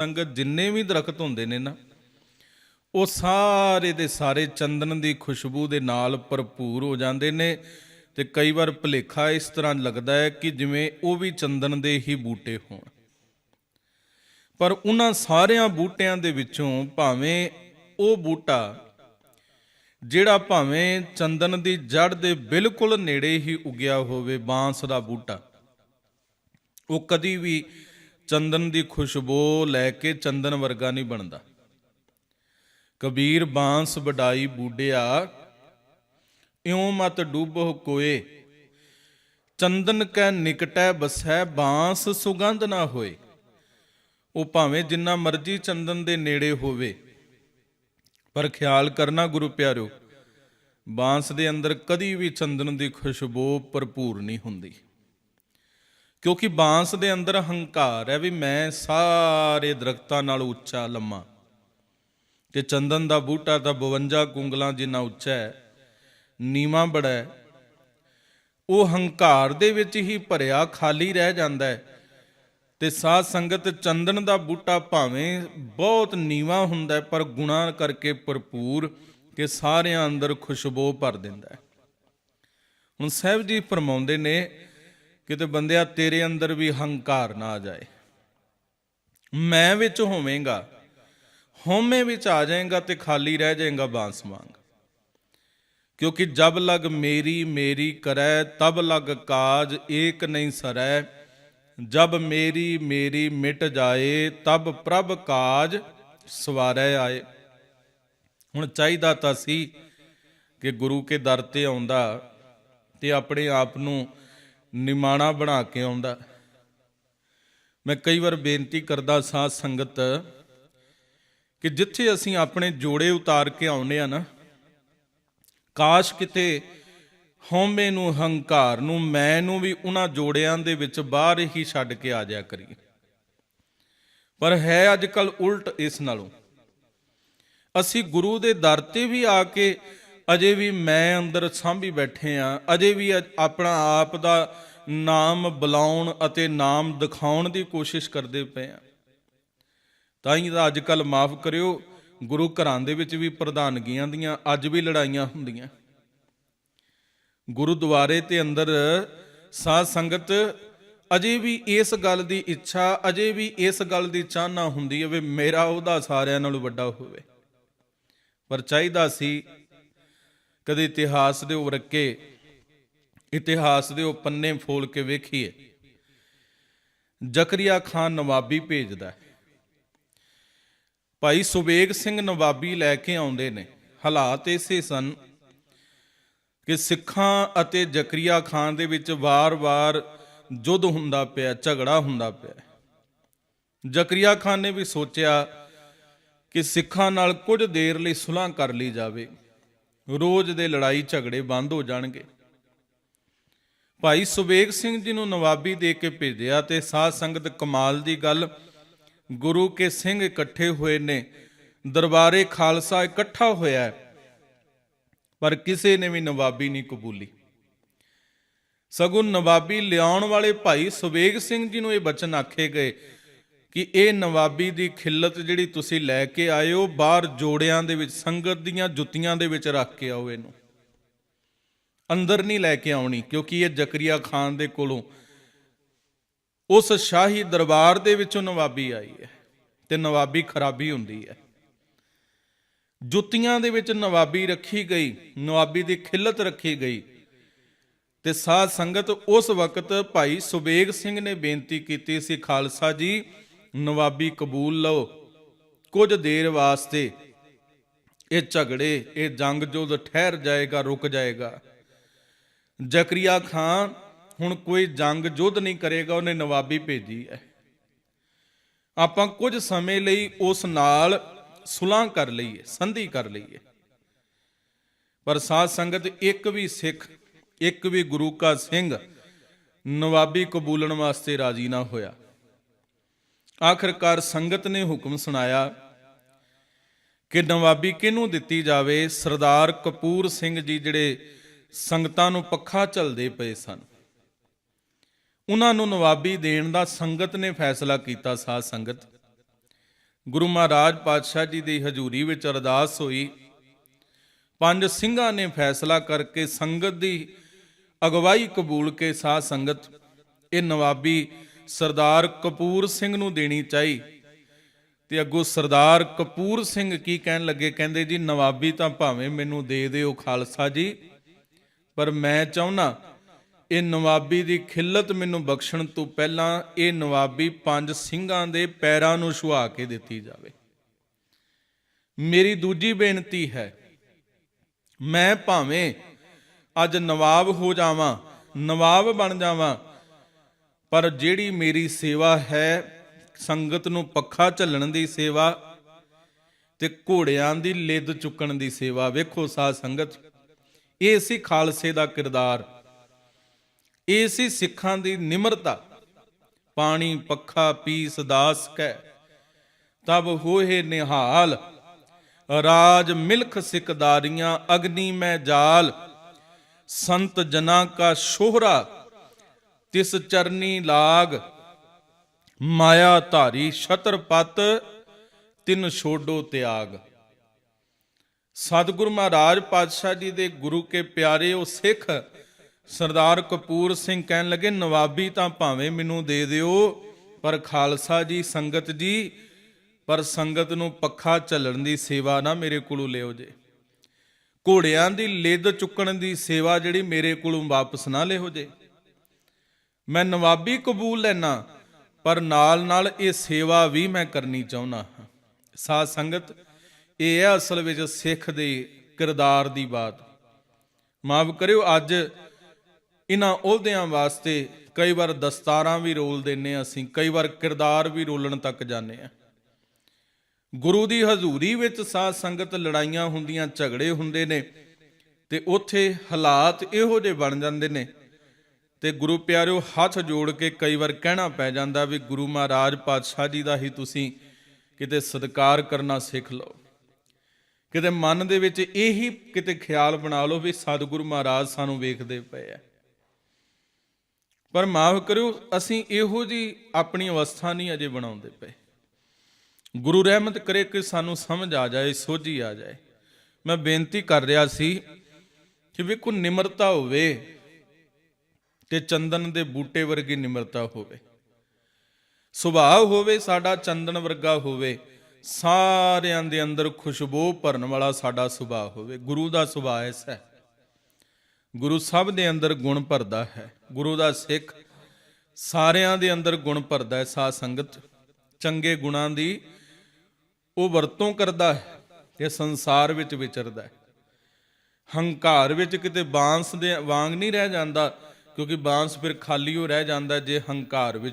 ਸੰਗਤ ਜਿੰਨੇ ਵੀ ਦਰਖਤ ਹੁੰਦੇ ਨੇ ਨਾ, ਉਹ ਸਾਰੇ ਦੇ ਸਾਰੇ ਚੰਦਨ ਦੀ ਖੁਸ਼ਬੂ ਦੇ ਨਾਲ ਭਰਪੂਰ ਹੋ ਜਾਂਦੇ ਨੇ ਤੇ ਕਈ ਵਾਰ ਭੁਲੇਖਾ ਇਸ ਤਰ੍ਹਾਂ ਲੱਗਦਾ ਹੈ ਕਿ ਜਿਵੇਂ ਉਹ ਵੀ ਚੰਦਨ ਦੇ ਹੀ ਬੂਟੇ ਹੋਣ। ਪਰ ਉਹਨਾਂ ਸਾਰਿਆਂ ਬੂਟਿਆਂ ਦੇ ਵਿੱਚੋਂ ਭਾਵੇਂ ਉਹ ਬੂਟਾ, ਜਿਹੜਾ ਭਾਵੇਂ ਚੰਦਨ ਦੀ ਜੜ ਦੇ ਬਿਲਕੁਲ ਨੇੜੇ ਹੀ ਉਗਿਆ ਹੋਵੇ ਬਾਂਸ ਦਾ ਬੂਟਾ, ਉਹ ਕਦੀ ਵੀ ਚੰਦਨ ਦੀ ਖੁਸ਼ਬੂ ਲੈ ਕੇ ਚੰਦਨ ਵਰਗਾ ਨਹੀਂ ਬਣਦਾ। ਕਬੀਰ ਬਾਂਸ ਵਡਾਈ ਬੂਡਿਆ ਇਉਂ ਮਤ ਡੂਬੋ ਕੋਏ। ਚੰਦਨ ਕੈ ਨਿਕਟੈ ਬਸੈ, ਬਾਂਸ ਸੁਗੰਧ ਨਾ ਹੋਏ। ਉਹ ਭਾਵੇਂ ਜਿੰਨਾ ਮਰਜ਼ੀ ਚੰਦਨ ਦੇ ਨੇੜੇ ਹੋਵੇ, ਪਰ ਖਿਆਲ ਕਰਨਾ ਗੁਰੂ ਪਿਆਰਿਓ, ਬਾਂਸ ਦੇ ਅੰਦਰ ਕਦੀ ਵੀ ਚੰਦਨ ਦੀ ਖੁਸ਼ਬੂ ਭਰਪੂਰ ਨਹੀਂ ਹੁੰਦੀ। ਕਿਉਂਕਿ ਬਾਂਸ ਦੇ ਅੰਦਰ ਹੰਕਾਰ ਹੈ ਵੀ ਮੈਂ ਸਾਰੇ ਦਰਖਤਾਂ ਨਾਲ ਉੱਚਾ ਲੰਮਾ। ਤੇ ਚੰਦਨ ਦਾ ਬੂਟਾ ਤਾਂ 52 ਕੁੰਗਲਾਂ ਜਿੰਨਾ ਉੱਚਾ ਹੈ ਨੀਵਾ ਬੜਾ ਹੈ। ਉਹ ਹੰਕਾਰ ਦੇ ਵਿੱਚ ਹੀ ਭਰਿਆ ਖਾਲੀ ਰਹਿ ਜਾਂਦਾ ਹੈ। ਤੇ ਸਾਧ ਸੰਗਤ ਚੰਦਨ ਦਾ ਬੂਟਾ ਭਾਵੇਂ ਬਹੁਤ ਨੀਵਾ ਹੁੰਦਾ ਹੈ, ਪਰ ਗੁਣਾ ਕਰਕੇ ਭਰਪੂਰ ਕਿ ਸਾਰਿਆਂ ਅੰਦਰ ਖੁਸ਼ਬੂ ਭਰ ਦਿੰਦਾ ਹੈ। ਹੁਣ ਸਾਹਿਬ ਜੀ ਫਰਮਾਉਂਦੇ ਨੇ ਕਿਤੇ ਬੰਦਿਆ ਤੇਰੇ ਅੰਦਰ ਵੀ ਹੰਕਾਰ ਨਾ ਆ ਜਾਏ। ਮੈਂ ਵਿੱਚ ਹੋਵੇਂਗਾ, ਹਉਮੈ ਵਿੱਚ ਆ ਜਾਏਗਾ ਤੇ ਖਾਲੀ ਰਹਿ ਜਾਏਗਾ ਬਾਂਸ ਵਾਂਗ। ਕਿਉਂਕਿ ਜਬ ਲਗ ਮੇਰੀ ਮੇਰੀ ਕਰੈ, ਤਬ ਲਗ ਕਾਜ ਏਕ ਨਹੀਂ ਸਰੈ। ਜਬ ਮੇਰੀ ਮੇਰੀ ਮਿਟ ਜਾਏ, ਤਬ ਪ੍ਰਭ ਕਾਜ ਸਵਾਰੈ ਆਏ। ਹੁਣ ਚਾਹੀਦਾ ਤਾਂ ਸੀ ਕਿ ਗੁਰੂ ਕੇ ਦਰ ਤੇ ਆਉਂਦਾ ਤੇ ਆਪਣੇ ਆਪ ਨੂੰ ਨਿਮਾਣਾ ਬਣਾ ਕੇ ਆਉਂਦਾ। ਮੈਂ ਕਈ ਵਾਰ ਬੇਨਤੀ ਕਰਦਾ ਸਾਂ ਸੰਗਤ ਕਿ ਜਿੱਥੇ ਅਸੀਂ ਆਪਣੇ ਜੋੜੇ ਉਤਾਰ ਕੇ ਆਉਨੇ ਆ ਨਾ, ਕਾਸ਼ ਕਿਤੇ ਹਉਮੈ ਨੂੰ ਹੰਕਾਰ ਨੂੰ, ਮੈਂ ਨੂੰ ਵੀ ਉਹਨਾਂ ਜੋੜਿਆਂ ਦੇ ਵਿੱਚ ਬਾਹਰ ਹੀ ਛੱਡ ਕੇ ਆ ਜਾਇਆ ਕਰੀਏ। ਪਰ ਹੈ ਅੱਜ ਕੱਲ ਉਲਟ ਇਸ ਨਾਲੋਂ। ਅਸੀਂ ਗੁਰੂ ਦੇ ਦਰ ਤੇ ਵੀ ਆ ਕੇ ਅਜੇ ਵੀ ਮੈਂ ਅੰਦਰ ਸਾਂਭੀ ਬੈਠੇ ਆ। ਅਜੇ ਵੀ ਅ- ਆਪਣਾ ਆਪ ਦਾ ਨਾਮ ਬੁਲਾਉਣ ਅਤੇ ਨਾਮ ਦਿਖਾਉਣ ਦੀ ਕੋਸ਼ਿਸ਼ ਕਰਦੇ ਪਏ ਆ। ਤਾਂ ਹੀ ਤਾਂ ਅੱਜ ਕੱਲ ਮਾਫ ਕਰਿਓ, ਗੁਰੂ ਘਰਾਂ ਦੇ ਵਿੱਚ ਵੀ ਪ੍ਰਧਾਨਗੀਆਂ ਦੀਆਂ ਅੱਜ ਵੀ ਲੜਾਈਆਂ ਹੁੰਦੀਆਂ। ਗੁਰਦੁਆਰੇ ਤੇ ਅੰਦਰ ਸਾਧ ਸੰਗਤ ਅਜੇ ਵੀ ਇਸ ਗੱਲ ਦੀ ਇੱਛਾ, ਅਜੇ ਵੀ ਇਸ ਗੱਲ ਦੀ ਚਾਹਨਾ ਹੁੰਦੀ ਹੈ ਵੀ ਮੇਰਾ ਉਹਦਾ ਸਾਰਿਆਂ ਨਾਲੋਂ ਵੱਡਾ ਹੋਵੇ। ਪਰ ਚਾਹੀਦਾ ਸੀ ਕਦੇ ਇਤਿਹਾਸ ਦੇ ਉਰਕੇ ਇਤਿਹਾਸ ਦੇ ਉਹ ਪੰਨੇ ਫੋਲ ਕੇ ਵੇਖੀਏ। ਜ਼ਕਰੀਆ ਖਾਨ ਨਵਾਬੀ ਭੇਜਦਾ ਹੈ। ਭਾਈ ਸੁਬੇਗ ਸਿੰਘ ਨਵਾਬੀ ਲੈ ਕੇ ਆਉਂਦੇ ਨੇ। ਹਾਲਾਤ ਇਸੇ ਸਨ ਕਿ ਸਿੱਖਾਂ ਅਤੇ ਜ਼ਕਰੀਆ ਖਾਨ ਦੇ ਵਿੱਚ ਵਾਰ-ਵਾਰ ਜੁੱਧ ਹੁੰਦਾ ਪਿਆ, ਝਗੜਾ ਹੁੰਦਾ ਪਿਆ। ਜ਼ਕਰੀਆ ਖਾਨ ਨੇ ਵੀ ਸੋਚਿਆ ਕਿ ਸਿੱਖਾਂ ਨਾਲ ਕੁਝ ਦੇਰ ਲਈ ਸੁਲ੍ਹਾ ਕਰ ਲਈ ਜਾਵੇ। ਰੋਜ਼ ਦੇ ਲੜਾਈ ਝਗੜੇ ਬੰਦ ਹੋ ਜਾਣਗੇ। ਭਾਈ ਸੁਬੇਗ ਸਿੰਘ ਜੀ ਨੂੰ ਨਵਾਬੀ ਦੇ ਕੇ ਭੇਜਿਆ ਤੇ ਸਾਧ ਸੰਗਤ ਕਮਾਲ ਦੀ ਗੱਲ, ਗੁਰੂ ਕੇ ਸਿੰਘ ਇਕੱਠੇ ਹੋਏ ਨੇ, ਦਰਬਾਰੇ ਖਾਲਸਾ ਇਕੱਠਾ ਹੋਇਆ ਪਰ ਕਿਸੇ ਨੇ ਵੀ ਨਵਾਬੀ ਨਹੀਂ ਕਬੂਲੀ। ਸਗੋਂ ਨਵਾਬੀ ਲਿਆਉਣ ਵਾਲੇ ਭਾਈ ਸੁਬੇਗ ਸਿੰਘ ਜੀ ਨੂੰ ਇਹ ਬਚਨ ਆਖੇ ਗਏ ਕਿ ਇਹ ਨਵਾਬੀ ਦੀ ਖਿੱਲਤ ਜਿਹੜੀ ਤੁਸੀਂ ਲੈ ਕੇ ਆਏ ਹੋ, ਬਾਹਰ ਜੋੜਿਆਂ ਦੇ ਵਿੱਚ, ਸੰਗਤ ਦੀਆਂ ਜੁੱਤੀਆਂ ਦੇ ਵਿੱਚ ਰੱਖ ਕੇ ਆਓ ਇਹਨੂੰ। ਅੰਦਰ ਨਹੀਂ ਲੈ ਕੇ ਆਉਣੀ, ਕਿਉਂਕਿ ਇਹ ਜ਼ਕਰੀਆ ਖਾਨ ਦੇ ਕੋਲੋਂ। ਉਸ ਸ਼ਾਹੀ ਦਰਬਾਰ ਦੇ ਵਿੱਚੋਂ ਨਵਾਬੀ ਆਈ ਹੈ ਤੇ ਨਵਾਬੀ ਖਰਾਬੀ ਹੁੰਦੀ ਹੈ। ਜੁੱਤੀਆਂ ਦੇ ਵਿੱਚ ਨਵਾਬੀ ਰੱਖੀ ਗਈ, ਨਵਾਬੀ ਦੀ ਖਿੱਲਤ ਰੱਖੀ ਗਈ ਤੇ ਸਾਧ ਸੰਗਤ ਉਸ ਵਕਤ ਭਾਈ ਸੁਬੇਗ ਸਿੰਘ ਨੇ ਬੇਨਤੀ ਕੀਤੀ ਸੀ, ਖਾਲਸਾ ਜੀ ਨਵਾਬੀ ਕਬੂਲ ਲਓ। ਕੁਝ ਦੇਰ ਵਾਸਤੇ ਇਹ ਝਗੜੇ, ਇਹ ਜੰਗ ਜੁਦ ਠਹਿਰ ਜਾਏਗਾ, ਰੁਕ ਜਾਏਗਾ। ਜ਼ਕਰੀਆ ਖਾਨ ਹੁਣ ਕੋਈ ਜੰਗ ਜੁੱਧ ਨਹੀਂ ਕਰੇਗਾ, ਉਹਨੇ ਨਵਾਬੀ ਭੇਜੀ ਹੈ। ਆਪਾਂ ਕੁਝ ਸਮੇਂ ਲਈ ਉਸ ਨਾਲ ਸੁਲਾਹ ਕਰ ਲਈਏ, ਸੰਧੀ ਕਰ ਲਈਏ। ਪਰ ਸਾਧ ਸੰਗਤ, ਇੱਕ ਵੀ ਸਿੱਖ, ਇੱਕ ਵੀ ਗੁਰੂ ਕਾ ਸਿੰਘ ਨਵਾਬੀ ਕਬੂਲਣ ਵਾਸਤੇ ਰਾਜੀ ਨਾ ਹੋਇਆ। ਆਖਰਕਾਰ ਸੰਗਤ ਨੇ ਹੁਕਮ ਸੁਣਾਇਆ ਕਿ ਨਵਾਬੀ ਕਿਹਨੂੰ ਦਿੱਤੀ ਜਾਵੇ? ਸਰਦਾਰ ਕਪੂਰ ਸਿੰਘ ਜੀ ਜਿਹੜੇ ਸੰਗਤਾਂ ਨੂੰ ਪੱਖਾ ਝਲਦੇ ਪਏ ਸਨ। ਉਹਨਾਂ ਨੂੰ ਨਵਾਬੀ ਦੇਣ ਦਾ ਸੰਗਤ ਨੇ ਫੈਸਲਾ ਕੀਤਾ ਸਾਧ ਸੰਗਤ। ਗੁਰੂ ਮਹਾਰਾਜ ਪਾਤਸ਼ਾਹ ਜੀ ਦੀ ਹਜ਼ੂਰੀ ਵਿੱਚ ਅਰਦਾਸ ਹੋਈ। ਪੰਜ ਸਿੰਘਾਂ ਨੇ ਫੈਸਲਾ ਕਰਕੇ ਸੰਗਤ ਦੀ ਅਗਵਾਈ ਕਬੂਲ ਕੇ ਸਾਧ ਸੰਗਤ ਇਹ ਨਵਾਬੀ ਸਰਦਾਰ ਕਪੂਰ ਸਿੰਘ ਨੂੰ ਦੇਣੀ ਚਾਹੀ। ਤੇ ਅੱਗੋਂ ਸਰਦਾਰ ਕਪੂਰ ਸਿੰਘ ਕੀ ਕਹਿਣ ਲੱਗੇ, ਕਹਿੰਦੇ ਜੀ, ਨਵਾਬੀ ਤਾਂ ਭਾਵੇਂ ਮੈਨੂੰ ਦੇ ਦਿਓ ਖਾਲਸਾ ਜੀ, ਪਰ ਮੈਂ ਚਾਹੁੰਨਾ, ਇਹ ਨਵਾਬੀ ਦੀ ਖਿੱਲਤ ਮੈਨੂੰ ਬਖਸ਼ਣ ਤੋਂ ਪਹਿਲਾਂ ਇਹ ਨਵਾਬੀ ਪੰਜ ਸਿੰਘਾਂ ਦੇ ਪੈਰਾਂ ਨੂੰ ਛੁਆ ਕੇ ਦਿੱਤੀ ਜਾਵੇ। ਮੇਰੀ ਦੂਜੀ ਬੇਨਤੀ ਹੈ, ਮੈਂ ਭਾਵੇਂ ਅੱਜ ਨਵਾਬ ਹੋ ਜਾਵਾਂ, ਨਵਾਬ ਬਣ ਜਾਵਾਂ ਪਰ ਜਿਹੜੀ ਮੇਰੀ ਸੇਵਾ ਹੈ, ਸੰਗਤ ਨੂੰ ਪੱਖਾ ਝੱਲਣ ਦੀ ਸੇਵਾ ਤੇ ਘੋੜਿਆਂ ਦੀ ਲਿੱਦ ਚੁੱਕਣ ਦੀ ਸੇਵਾ, ਵੇਖੋ ਸਾਧ ਸੰਗਤ, ਇਹ ਸੀ ਖਾਲਸੇ ਦਾ ਕਿਰਦਾਰ, ਇਹ ਸੀ ਸਿੱਖਾਂ ਦੀ ਨਿਮਰਤਾ, ਪਾਣੀ, ਪੱਖਾ, ਪੀਸ, ਦਾਸ ਕੈ, ਤਬ ਹੋਏ ਨਿਹਾਲ, ਰਾਜ ਮਿਲਖ ਸਿਕਦਾਰੀਆਂ ਅਗਨੀ ਮੈਂ ਜਾਲ, ਸੰਤ ਜਨਾ ਕਾ ਸ਼ੋਹਰਾ ਤਿਸ ਚਰਨੀ ਲਾਗ, ਮਾਇਆ ਧਾਰੀ ਛਤਰਪਤ, ਤਿੰਨ ਛੋਡੋ ਤਿਆਗ। ਸਤਿਗੁਰੂ ਮਹਾਰਾਜ ਪਾਤਸ਼ਾਹ ਜੀ ਦੇ ਗੁਰੂ ਕੇ ਪਿਆਰੇ ਉਹ ਸਿੱਖ ਸਰਦਾਰ ਕਪੂਰ ਸਿੰਘ ਕਹਿਣ ਲੱਗੇ, ਨਵਾਬੀ ਤਾਂ ਭਾਵੇਂ ਮੈਨੂੰ ਦੇ ਦਿਓ, ਪਰ ਖਾਲਸਾ ਜੀ, ਸੰਗਤ ਜੀ, ਪਰ ਸੰਗਤ ਨੂੰ ਪੱਖਾ ਝੱਲਣ ਦੀ ਸੇਵਾ ਨਾ ਮੇਰੇ ਕੋਲੋਂ ਲਿਓ ਜੇ। ਘੋੜਿਆਂ ਦੀ ਲਿੱਦ ਚੁੱਕਣ ਦੀ ਸੇਵਾ ਜਿਹੜੀ ਮੇਰੇ ਕੋਲੋਂ ਵਾਪਸ ਨਾ ਲਿਓ ਜੇ। ਮੈਂ ਨਵਾਬੀ ਕਬੂਲ ਲੈਣਾ ਪਰ ਨਾਲ ਨਾਲ ਇਹ ਸੇਵਾ ਵੀ ਮੈਂ ਕਰਨੀ ਚਾਹੁੰਦਾ ਹਾਂ। ਸਾਧ ਸੰਗਤ, ਇਹ ਹੈ ਅਸਲ ਵਿੱਚ ਸਿੱਖ ਦੇ ਕਿਰਦਾਰ ਦੀ ਬਾਤ। ਮਾਫ ਕਰਿਓ, ਅੱਜ ਇਹਨਾਂ ਅਹੁਦਿਆਂ ਵਾਸਤੇ ਕਈ ਵਾਰ ਦਸਤਾਰਾਂ ਵੀ ਰੋਲ ਦਿੰਨੇ ਹਾਂ ਅਸੀਂ, ਕਈ ਵਾਰ ਕਿਰਦਾਰ ਵੀ ਰੋਲਣ ਤੱਕ ਜਾਂਦੇ ਆ ਗੁਰੂ ਦੀ ਹਜ਼ੂਰੀ ਵਿੱਚ ਸਾਧ ਸੰਗਤ ਲੜਾਈਆਂ ਹੁੰਦੀਆਂ, ਝਗੜੇ ਹੁੰਦੇ ਨੇ ਤੇ ਉੱਥੇ ਹਾਲਾਤ ਇਹੋ ਜਿਹੇ ਬਣ ਜਾਂਦੇ ਨੇ ਤੇ ਗੁਰੂ ਪਿਆਰਿਓ, ਹੱਥ ਜੋੜ ਕੇ ਕਈ ਵਾਰ ਕਹਿਣਾ ਪੈ ਜਾਂਦਾ ਵੀ ਗੁਰੂ ਮਹਾਰਾਜ ਪਾਤਸ਼ਾਹ ਜੀ ਦਾ ਹੀ ਤੁਸੀਂ ਕਿਤੇ ਸਤਿਕਾਰ ਕਰਨਾ ਸਿੱਖ ਲਓ। ਕਿਤੇ ਮਨ ਦੇ ਵਿੱਚ ਇਹੀ ਕਿਤੇ ਖਿਆਲ ਬਣਾ ਲਓ ਵੀ ਸਤਿਗੁਰੂ ਮਹਾਰਾਜ ਸਾਨੂੰ ਵੇਖਦੇ ਪਏ ਆ। ਪਰ ਮਾਫ ਕਰਿਓ, ਅਸੀਂ ਇਹੋ ਜੀ ਆਪਣੀ ਅਵਸਥਾ ਨਹੀਂ ਅਜੇ ਬਣਾਉਂਦੇ ਪਏ। ਗੁਰੂ ਰਹਿਮਤ ਕਰੇ ਕਿ ਸਾਨੂੰ ਸਮਝ ਆ ਜਾਏ, ਸੋਝੀ ਆ ਜਾਏ। ਮੈਂ ਬੇਨਤੀ ਕਰ ਰਿਹਾ ਸੀ ਕਿ ਵੇਖੋ ਨਿਮਰਤਾ ਹੋਵੇ ਤੇ ਚੰਦਨ ਦੇ ਬੂਟੇ ਵਰਗੀ ਨਿਮਰਤਾ ਹੋਵੇ। ਸੁਭਾਅ ਹੋਵੇ, ਸਾਡਾ ਚੰਦਨ ਵਰਗਾ ਹੋਵੇ, ਸਾਰਿਆਂ ਦੇ ਅੰਦਰ ਖੁਸ਼ਬੂ ਭਰਨ ਵਾਲਾ ਸਾਡਾ ਸੁਭਾਅ ਹੋਵੇ। ਗੁਰੂ ਦਾ ਸੁਭਾਅ ਐਸਾ ਹੈ। ਗੁਰੂ ਸਭ ਦੇ ਅੰਦਰ ਗੁਣ ਭਰਦਾ ਹੈ। ਗੁਰੂ ਦਾ ਸਿੱਖ ਸਾਰਿਆਂ ਦੇ ਅੰਦਰ ਗੁਣ ਭਰਦਾ ਹੈ। ਸਾਧ ਸੰਗਤ ਚੰਗੇ ਗੁਣਾਂ ਦੀ ਉਹ ਵਰਤੋਂ ਕਰਦਾ ਹੈ ਤੇ ਸੰਸਾਰ ਵਿੱਚ ਵਿਚਰਦਾ ਹੈ। ਹੰਕਾਰ ਵਿੱਚ ਕਿਤੇ ਬਾਂਸ ਦੇ ਵਾਂਗ ਨਹੀਂ ਰਹਿ ਜਾਂਦਾ। ਕਿਉਂਕਿ ਬਾਂਸ ਫਿਰ ਖਾਲੀ ਹੋ ਰਹਿ ਜਾਂਦਾ ਜੇ ਹੰਕਾਰ ਵਿੱਚ